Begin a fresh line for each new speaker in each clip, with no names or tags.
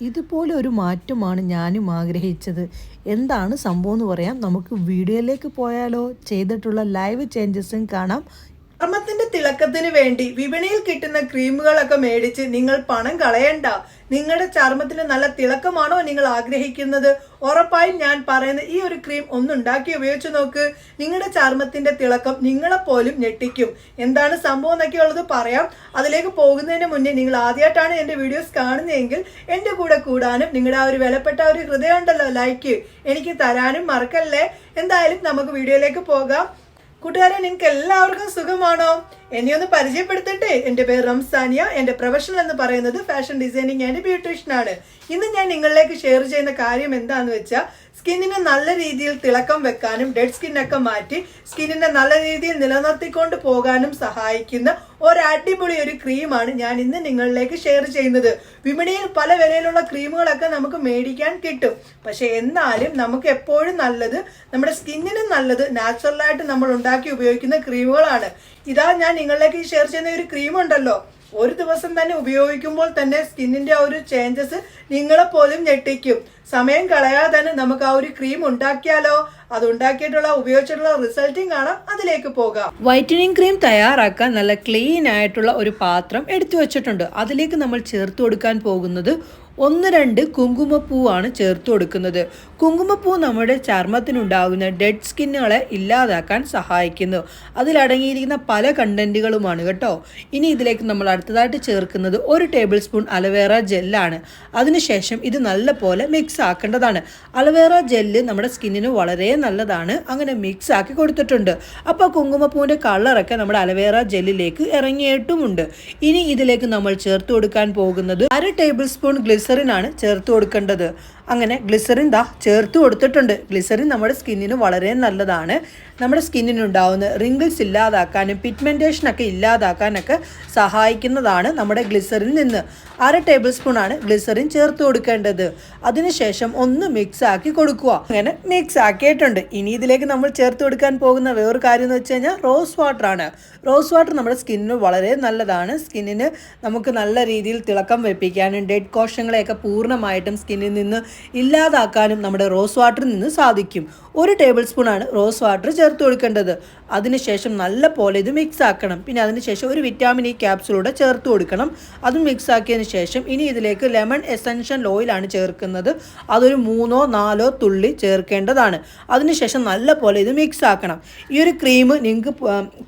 ഇതുപോലെ ഒരു മാറ്റമാണ് ഞാനും ആഗ്രഹിച്ചത്. എന്താണ് സംഭവം എന്ന് പറയാം. നമുക്ക് വീഡിയോയിലേക്ക് പോയാലോ ചെയ്തിട്ടുള്ള ലൈവ് ചേഞ്ചസും കാണാം.
ചർമ്മത്തിന്റെ തിളക്കത്തിന് വേണ്ടി വിപണിയിൽ കിട്ടുന്ന ക്രീമുകളൊക്കെ മേടിച്ച് നിങ്ങൾ പണം കളയണ്ട. നിങ്ങളുടെ ചർമ്മത്തിന് നല്ല തിളക്കമാണോ നിങ്ങൾ ആഗ്രഹിക്കുന്നത്? ഉറപ്പായും ഞാൻ പറയുന്ന ഈ ഒരു ക്രീം ഒന്നുണ്ടാക്കി ഉപയോഗിച്ച് നോക്ക്. നിങ്ങളുടെ ചർമ്മത്തിന്റെ തിളക്കം നിങ്ങളെ പോലും ഞെട്ടിക്കും. എന്താണ് സംഭവം എന്നൊക്കെ ഉള്ളത് പറയാം. അതിലേക്ക് പോകുന്നതിന് മുന്നേ നിങ്ങൾ ആദ്യമായിട്ടാണ് എന്റെ വീഡിയോസ് കാണുന്നതെങ്കിൽ എന്റെ കൂടെ കൂടാനും നിങ്ങളുടെ ആ ഒരു വിലപ്പെട്ട ഒരു ഹൃദയം ഉണ്ടല്ലോ ലൈക്ക് എനിക്ക് തരാനും മറക്കല്ലേ? എന്തായാലും നമുക്ക് വീഡിയോയിലേക്ക് പോകാം. കൂട്ടുകാരെ നിങ്ങൾക്ക് എല്ലാവർക്കും സുഖമാണോ? എന്നെ ഒന്ന് പരിചയപ്പെടുത്തട്ടെ. എന്റെ പേര് റംസാനിയ. എന്റെ പ്രൊഫഷണൽ എന്ന് പറയുന്നത് ഫാഷൻ ഡിസൈനിങ് ആൻഡ് ബ്യൂട്ടീഷ്യൻ ആണ്. ഇന്ന് ഞാൻ നിങ്ങളിലേക്ക് ഷെയർ ചെയ്യുന്ന കാര്യം എന്താന്ന് വെച്ചാൽ സ്കിന്നിന് നല്ല രീതിയിൽ തിളക്കം വെക്കാനും ഡെഡ് സ്കിന്നൊക്കെ മാറ്റി സ്കിന്നിനെ നല്ല രീതിയിൽ നിലനിർത്തിക്കൊണ്ട് പോകാനും സഹായിക്കുന്ന ഒരു അടിപൊളി ഒരു ക്രീമാണ് ഞാൻ ഇന്ന് നിങ്ങളിലേക്ക് ഷെയർ ചെയ്യുന്നത്. വിപണിയിൽ പല വിലയിലുള്ള ക്രീമുകളൊക്കെ നമുക്ക് മേടിക്കാൻ കിട്ടും. പക്ഷെ എന്നാലും നമുക്ക് എപ്പോഴും നല്ലത് നമ്മുടെ സ്കിന്നിന് നല്ലത് നാച്ചുറലായിട്ട് നമ്മൾ ഉണ്ടാക്കി ഉപയോഗിക്കുന്ന ക്രീമുകളാണ്. ഇതാ ഞാൻ നിങ്ങളിലേക്ക് ഷെയർ ചെയ്യുന്ന ഒരു ക്രീം ഉണ്ടല്ലോ ഒരു ദിവസം തന്നെ ഉപയോഗിക്കുമ്പോൾ തന്നെ സ്കിന്നിന്റെ ആ ഒരു ചേഞ്ചസ് നിങ്ങളെ പോലും ഞെട്ടിക്കും. സമയം കളയാതെ തന്നെ നമുക്ക് ആ ഒരു ക്രീം ഉണ്ടാക്കിയാലോ? അത് ഉണ്ടാക്കിയിട്ടുള്ള ഉപയോഗിച്ചിട്ടുള്ള റിസൾട്ടും കാണാം അതിലേക്ക് പോകാം.
വൈറ്റനിങ് ക്രീം തയ്യാറാക്കാൻ നല്ല ക്ലീൻ ആയിട്ടുള്ള ഒരു പാത്രം എടുത്തു വെച്ചിട്ടുണ്ട്. അതിലേക്ക് നമ്മൾ ചേർത്ത് കൊടുക്കാൻ പോകുന്നത് ഒന്ന് രണ്ട് കുങ്കുമപ്പൂവാണ് ചേർത്ത് കൊടുക്കുന്നത്. കുങ്കുമപ്പൂ നമ്മുടെ ചർമ്മത്തിനുണ്ടാകുന്ന ഡെഡ് സ്കിന്നുകളെ ഇല്ലാതാക്കാൻ സഹായിക്കുന്നു. അതിലടങ്ങിയിരിക്കുന്ന പല കണ്ടന്റുകളുമാണ് കേട്ടോ. ഇനി ഇതിലേക്ക് നമ്മൾ അടുത്തതായിട്ട് ചേർക്കുന്നത് ഒരു ടേബിൾ സ്പൂൺ അലവേറ ജെല്ലാണ്. അതിനുശേഷം ഇത് നല്ലപോലെ മിക്സ് ആക്കേണ്ടതാണ്. അലവേറ ജെല്ല് നമ്മുടെ സ്കിന്നിന് വളരെ നല്ലതാണ്. അങ്ങനെ മിക്സ് ആക്കി കൊടുത്തിട്ടുണ്ട്. അപ്പോൾ കുങ്കുമപ്പൂവിന്റെ കളറൊക്കെ നമ്മുടെ അലവേറ ജെല്ലിലേക്ക് ഇറങ്ങിയിട്ടുമുണ്ട്. ഇനി ഇതിലേക്ക് നമ്മൾ ചേർത്ത് കൊടുക്കാൻ പോകുന്നത് അര ടേബിൾ സ്പൂൺ ഗ്ലിസറിൻ ആണ് ചേർത്ത് കൊടുക്കേണ്ടത്. അങ്ങനെ ഗ്ലിസറിൻ ദാ ചേർത്ത് കൊടുത്തിട്ടുണ്ട്. ഗ്ലിസറിൻ നമ്മുടെ സ്കിന്നിന് വളരെ നല്ലതാണ്. നമ്മുടെ സ്കിന്നിനുണ്ടാവുന്ന റിങ്കിൾസ് ഇല്ലാതാക്കാനും പിഗ്മെന്റേഷനൊക്കെ ഇല്ലാതാക്കാനൊക്കെ സഹായിക്കുന്നതാണ് നമ്മുടെ ഗ്ലിസറിൽ നിന്ന്. അര ടേബിൾ സ്പൂൺ ആണ് ഗ്ലിസറിൻ ചേർത്ത് കൊടുക്കേണ്ടത്. അതിനുശേഷം ഒന്ന് മിക്സ് ആക്കി കൊടുക്കുക. അങ്ങനെ മിക്സ് ആക്കിയിട്ടുണ്ട്. ഇനി ഇതിലേക്ക് നമ്മൾ ചേർത്ത് കൊടുക്കാൻ പോകുന്ന വേറൊരു കാര്യം എന്ന് വെച്ച് കഴിഞ്ഞാൽ റോസ് വാട്ടറാണ് റോസ് വാട്ടർ നമ്മുടെ സ്കിന്നിന് വളരെ നല്ലതാണ്. സ്കിന്നിന് നമുക്ക് നല്ല രീതിയിൽ തിളക്കം വെപ്പിക്കാനും ഡെഡ് കോശങ്ങളെയൊക്കെ പൂർണമായിട്ടും സ്കിന്നിൽ നിന്ന് ഇല്ലാതാക്കാനും നമ്മുടെ റോസ് വാട്ടറിൽ നിന്ന് സാധിക്കും. ഒരു ടേബിൾ സ്പൂൺ ആണ് റോസ് വാട്ടർ ചേർത്ത് കൊടുക്കേണ്ടത് അതിനുശേഷം നല്ല പോലെ ഇത് മിക്സ് ആക്കണം. പിന്നെ അതിനുശേഷം ഒരു വിറ്റാമിൻ ഇ ക്യാപ്സൂളൂടെ ചേർത്ത് കൊടുക്കണം. അതും മിക്സ് ആക്കിയതിന് ശേഷം ഇനി ഇതിലേക്ക് ലെമൺ എസൻഷ്യൽ ഓയിലാണ് ചേർക്കുന്നത്. അതൊരു മൂന്നോ നാലോ തുള്ളി ചേർക്കേണ്ടതാണ്. അതിനുശേഷം നല്ല പോലെ ഇത് മിക്സ് ആക്കണം. ഈ ഒരു ക്രീം നിങ്ങൾക്ക്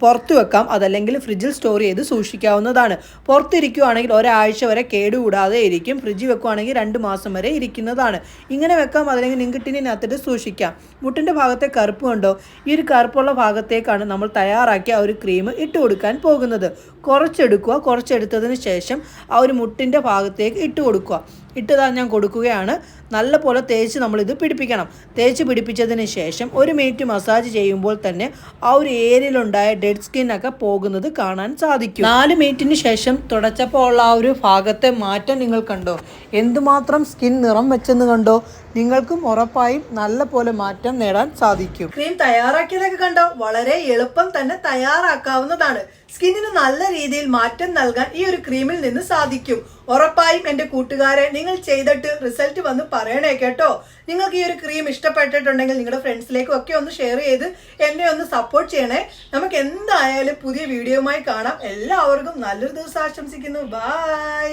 പുറത്ത് വെക്കാം. അതല്ലെങ്കിൽ ഫ്രിഡ്ജിൽ സ്റ്റോർ ചെയ്ത് സൂക്ഷിക്കാവുന്നതാണ്. പുറത്തിരിക്കുവാണെങ്കിൽ ഒരാഴ്ച വരെ കേടുകൂടാതെ ഇരിക്കും. ഫ്രിഡ്ജിൽ വെക്കുവാണെങ്കിൽ രണ്ട് മാസം വരെ ഇരിക്കുന്നതാണ്. ഇങ്ങനെ വെക്കാം. അതല്ലെങ്കിൽ നിങ്ങൾക്ക് ടിന്നിനകത്തിട്ട് സൂക്ഷിക്കാം. മുട്ടിന്റെ ഭാഗത്തെ കറുപ്പ് കണ്ടോ? ഈ ഒരു കറുപ്പുള്ള ഭാഗത്തേക്കാണ് നമ്മൾ തയ്യാറാക്കിയ ആ ഒരു ക്രീം ഇട്ട് കൊടുക്കാൻ പോകുന്നത്. കുറച്ചെടുക്കുക കുറച്ചെടുത്തതിന് ശേഷം ആ ഒരു മുട്ടിന്റെ ഭാഗത്തേക്ക് ഇട്ട് കൊടുക്കുക ഇട്ടതാ ഞാൻ കൊടുക്കുകയാണ്. നല്ല പോലെ തേച്ച് നമ്മളിത് പിടിപ്പിക്കണം. തേച്ച് പിടിപ്പിച്ചതിന് ശേഷം ഒരു മിനിറ്റ് മസാജ് ചെയ്യുമ്പോൾ തന്നെ ആ ഒരു ഏരിയയിലുണ്ടായ ഡെഡ് സ്കിന്നൊക്കെ പോകുന്നത് കാണാൻ സാധിക്കും. നാല് മിനിറ്റിന് ശേഷം തുടച്ചപ്പോൾ ഉള്ള ആ ഒരു ഭാഗത്തെ മാറ്റം നിങ്ങൾ കണ്ടോ? എന്തുമാത്രം സ്കിൻ നിറം വെച്ചെന്ന് കണ്ടോ? നിങ്ങൾക്കും ഉറപ്പായും നല്ല പോലെ മാറ്റം നേടാൻ സാധിക്കും.
ക്രീം തയ്യാറാക്കിയതൊക്കെ കണ്ടോ? വളരെ എളുപ്പം തന്നെ തയ്യാറാക്കാവുന്നതാണ്. സ്കിന്നിന് നല്ല രീതിയിൽ മാറ്റം നൽകാൻ ഈ ഒരു ക്രീമിൽ നിന്ന് സാധിക്കും. ഉറപ്പായും എന്റെ കൂട്ടുകാരെ നിങ്ങൾ ചെയ്തിട്ട് റിസൾട്ട് വന്ന് പറയണേ കേട്ടോ. നിങ്ങൾക്ക് ഈ ഒരു ക്രീം ഇഷ്ടപ്പെട്ടിട്ടുണ്ടെങ്കിൽ നിങ്ങളുടെ ഫ്രണ്ട്സിലേക്കും ഒക്കെ ഒന്ന് ഷെയർ ചെയ്ത് എന്നെ ഒന്ന് സപ്പോർട്ട് ചെയ്യണേ. നമുക്ക് എന്തായാലും പുതിയ വീഡിയോയുമായി കാണാം. എല്ലാവർക്കും നല്ലൊരു ദിവസം ആശംസിക്കുന്നു. ബൈ.